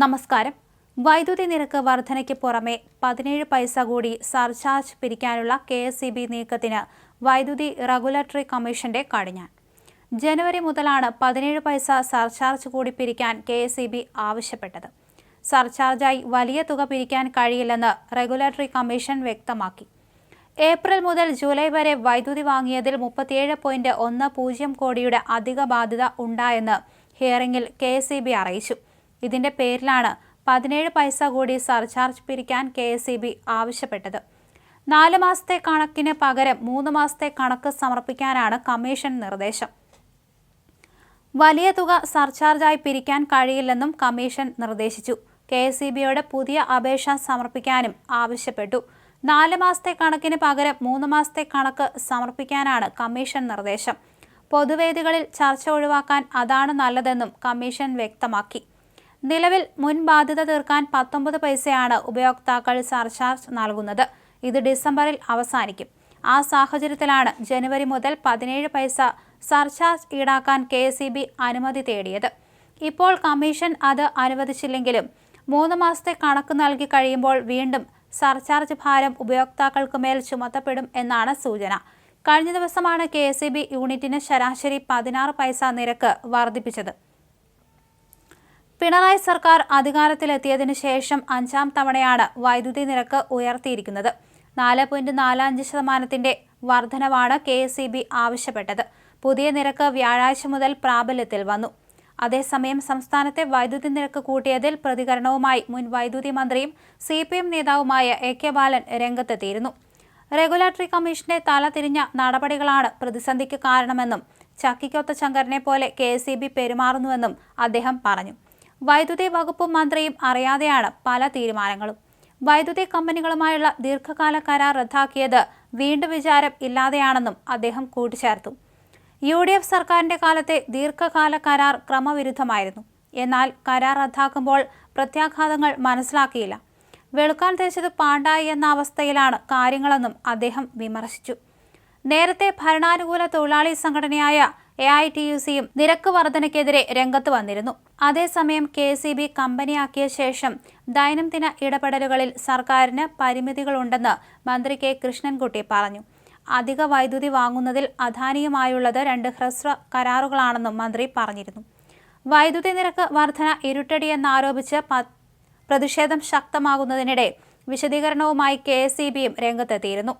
നമസ്കാരം. വൈദ്യുതി നിരക്ക് വർധനയ്ക്ക് പുറമെ പതിനേഴ് പൈസ കൂടി സർചാർജ് പിരിക്കാനുള്ള കെ എസ് നീക്കത്തിന് വൈദ്യുതി റെഗുലേറ്ററി കമ്മീഷന്റെ കടിഞ്ഞാൻ ജനുവരി മുതലാണ് പതിനേഴ് പൈസ സർചാർജ് കൂടി പിരിക്കാൻ കെ എസ് ആവശ്യപ്പെട്ടത്. സർചാർജായി വലിയ തുക പിരിക്കാൻ കഴിയില്ലെന്ന് റെഗുലേറ്ററി കമ്മീഷൻ വ്യക്തമാക്കി. ഏപ്രിൽ മുതൽ ജൂലൈ വരെ വൈദ്യുതി വാങ്ങിയതിൽ മുപ്പത്തിയേഴ് പോയിന്റ് ഒന്ന് പൂജ്യം കോടിയുടെ അധിക ബാധ്യത ഉണ്ടായെന്ന് ഹിയറിംഗിൽ കെ അറിയിച്ചു. ഇതിന്റെ പേരിലാണ് പതിനേഴ് പൈസ കൂടി സർചാർജ് പിരിക്കാൻ കെ എസ് ഇ ബി ആവശ്യപ്പെട്ടത്. നാല് മാസത്തെ കണക്കിന് പകരം മൂന്ന് മാസത്തെ കണക്ക് സമർപ്പിക്കാനാണ് കമ്മീഷൻ നിർദ്ദേശം. വലിയ തുക സർചാർജായി പിരിക്കാൻ കഴിയില്ലെന്നും കമ്മീഷൻ നിർദ്ദേശിച്ചു. കെ എസ് ഇ ബിയോട് പുതിയ അപേക്ഷ സമർപ്പിക്കാനും ആവശ്യപ്പെട്ടു. നാല് മാസത്തെ കണക്കിന് പകരം മൂന്ന് മാസത്തെ കണക്ക് സമർപ്പിക്കാനാണ് കമ്മീഷൻ നിർദ്ദേശം. പൊതുവേദികളിൽ ചർച്ച ഒഴിവാക്കാൻ അതാണ് നല്ലതെന്നും കമ്മീഷൻ വ്യക്തമാക്കി. നിലവിൽ മുൻ ബാധ്യത തീർക്കാൻ പത്തൊമ്പത് പൈസയാണ് ഉപയോക്താക്കൾ സർചാർജ് നൽകുന്നത്. ഇത് ഡിസംബറിൽ അവസാനിക്കും. ആ സാഹചര്യത്തിലാണ് ജനുവരി മുതൽ പതിനേഴ് പൈസ സർചാർജ് ഈടാക്കാൻ കെ അനുമതി തേടിയത്. ഇപ്പോൾ കമ്മീഷൻ അത് അനുവദിച്ചില്ലെങ്കിലും മൂന്ന് മാസത്തെ കണക്ക് നൽകി കഴിയുമ്പോൾ വീണ്ടും സർചാർജ് ഭാരം ഉപയോക്താക്കൾക്ക് മേൽ ചുമത്തപ്പെടും എന്നാണ് സൂചന. കഴിഞ്ഞ ദിവസമാണ് കെ യൂണിറ്റിന് ശരാശരി പതിനാറ് പൈസ നിരക്ക് വർദ്ധിപ്പിച്ചത്. പിണറായി സർക്കാർ അധികാരത്തിലെത്തിയതിനു ശേഷം അഞ്ചാം തവണയാണ് വൈദ്യുതി നിരക്ക് ഉയർത്തിയിരിക്കുന്നത്. നാല് പോയിന്റ് നാലഞ്ച് ശതമാനത്തിന്റെ വർധനവാണ് കെ എസ് ഇ ബി ആവശ്യപ്പെട്ടത്. പുതിയ നിരക്ക് വ്യാഴാഴ്ച മുതൽ പ്രാബല്യത്തിൽ വന്നു. അതേസമയം സംസ്ഥാനത്തെ വൈദ്യുതി നിരക്ക് കൂട്ടിയതിൽ പ്രതികരണവുമായി മുൻ വൈദ്യുതി മന്ത്രിയും സി പി എം നേതാവുമായ എ കെ ബാലൻ രംഗത്തെത്തിയിരുന്നു. റെഗുലേറ്ററി കമ്മീഷന്റെ തല തിരിഞ്ഞ നടപടികളാണ് പ്രതിസന്ധിക്ക് കാരണമെന്നും ചക്കിക്കൊത്ത ശങ്കരനെ പോലെ കെ എസ് ഇ ബി പെരുമാറുന്നുവെന്നും അദ്ദേഹം പറഞ്ഞു. വൈദ്യുതി വകുപ്പ് മന്ത്രിയും അറിയാതെയാണ് പല തീരുമാനങ്ങളും. വൈദ്യുതി കമ്പനികളുമായുള്ള ദീർഘകാല കരാർ റദ്ദാക്കിയത് വീണ്ടും വിചാരം ഇല്ലാതെയാണെന്നും അദ്ദേഹം കൂട്ടിച്ചേർത്തു. യു ഡി എഫ് സർക്കാരിന്റെ കാലത്തെ ദീർഘകാല കരാർ ക്രമവിരുദ്ധമായിരുന്നു. എന്നാൽ കരാർ റദ്ദാക്കുമ്പോൾ പ്രത്യാഘാതങ്ങൾ മനസ്സിലാക്കിയില്ല. വെളുക്കാൻ തേച്ചത് പാണ്ടായി എന്ന അവസ്ഥയിലാണ് കാര്യങ്ങളെന്നും അദ്ദേഹം വിമർശിച്ചു. നേരത്തെ ഭരണാനുകൂല തൊഴിലാളി സംഘടനയായ എ ഐ ടി യു സിയും നിരക്ക് വർധനയ്ക്കെതിരെ രംഗത്ത് വന്നിരുന്നു. അതേസമയം കെ സി ബി കമ്പനിയാക്കിയ ശേഷം ദൈനംദിന ഇടപെടലുകളിൽ സർക്കാരിന് പരിമിതികളുണ്ടെന്ന് മന്ത്രി കെ കൃഷ്ണൻകുട്ടി പറഞ്ഞു. അധിക വൈദ്യുതി വാങ്ങുന്നതിൽ അധാനിയുമായുള്ളത് രണ്ട് ഹ്രസ്വ കരാറുകളാണെന്നും മന്ത്രി പറഞ്ഞിരുന്നു. വൈദ്യുതി നിരക്ക് വർധന ഇരുട്ടടിയെന്നാരോപിച്ച് പ്രതിഷേധം ശക്തമാകുന്നതിനിടെ വിശദീകരണവുമായി കെ എസ് സി ബിയും രംഗത്തെത്തിയിരുന്നു.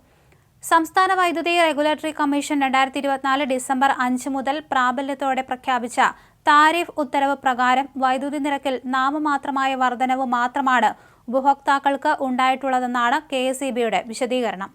സംസ്ഥാന വൈദ്യുതി റെഗുലേറ്ററി കമ്മീഷൻ രണ്ടായിരത്തി ഇരുപത്തിനാല് ഡിസംബർ അഞ്ച് മുതൽ പ്രാബല്യത്തോടെ പ്രഖ്യാപിച്ച താരിഫ് ഉത്തരവ് പ്രകാരം വൈദ്യുതി നിരക്കിൽ നാമമാത്രമായ വർധനവ് മാത്രമാണ് ഉപഭോക്താക്കൾക്ക് ഉണ്ടായിട്ടുള്ളതെന്നാണ് കെ വിശദീകരണം.